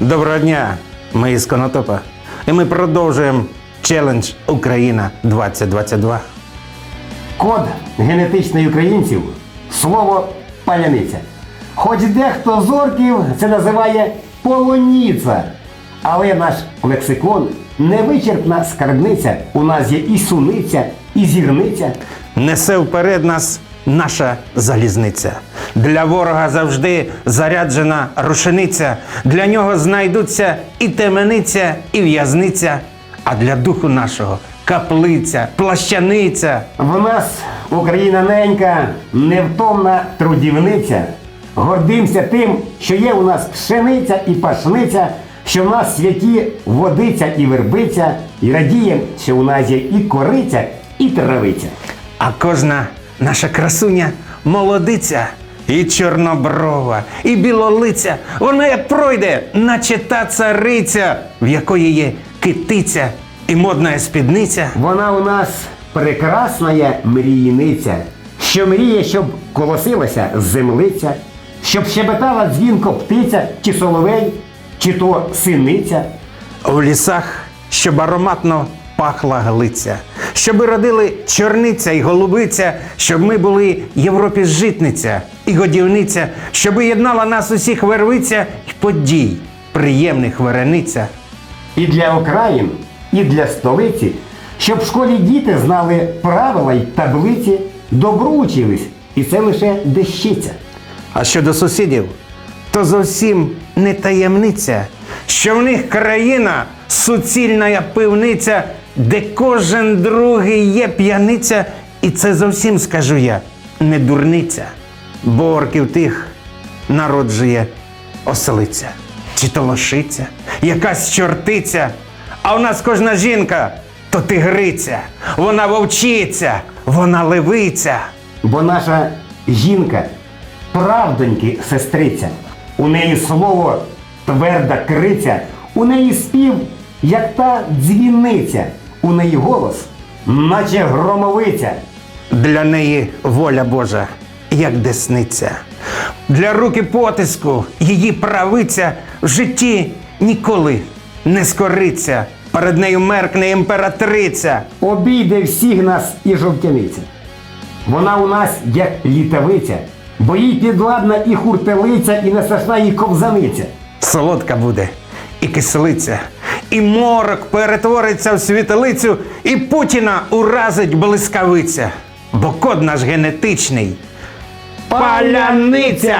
Доброго дня, ми із Конотопа. І ми продовжуємо челендж Україна 2022. Код генетичний українців слово паляниця. Хоч дехто з орків це називає полоніца. Але наш лексикон невичерпна скарбниця. У нас є і суниця, і зірниця. Несе вперед нас наша залізниця. Для ворога завжди заряджена рушениця. Для нього знайдуться і темениця, і в'язниця. А для духу нашого каплиця, плащаниця. В нас Україна ненька, невтомна трудівниця. Гордимося тим, що є у нас пшениця і пашниця, що в нас святі водиця і вербиця, і радієм, що у нас є і кориця, і травиця. А кожна наша красуня молодиця, і чорноброва, і білолиця. Вона як пройде, наче та цариця, в якої є китиця і модна спідниця. Вона у нас прекрасна мрійниця, що мріє, щоб колосилася землиця, щоб щебетала дзвінко птиця, чи соловей, чи то синиця. В лісах, щоб ароматно пахла глиця, щоби родили чорниця і голубиця, щоб ми були Європі житниця і годівниця, щоби єднала нас усіх вервиця і подій, приємних верениця. І для окраїн, і для столиці, щоб в школі діти знали правила й таблиці, добру учились, і це лише дещиця. А щодо сусідів, то зовсім не таємниця, що в них країна суцільна пивниця, де кожен другий є п'яниця, і це зовсім скажу я, не дурниця, бо орків тих народжує оселиця, чи то лошиця, якась чортиця, а у нас кожна жінка то тигриця, вона вовчиця, вона левиця. Бо наша жінка, правдоньки сестриця, у неї слово тверда криця, у неї спів, як та дзвіниця, у неї голос, наче громовиця. Для неї воля Божа, як десниця. Для руки потиску її правиця в житті ніколи не скориться. Перед нею меркне імператриця. Обійде всіх нас і жовтяниця. Вона у нас як літавиця, бо їй підладна і хуртелиця, і не страшна їй ковзаниця. Солодка буде і кислиця, і морок перетвориться в світелицю, і Путіна уразить блискавиця. Бо код наш генетичний. Паляниця!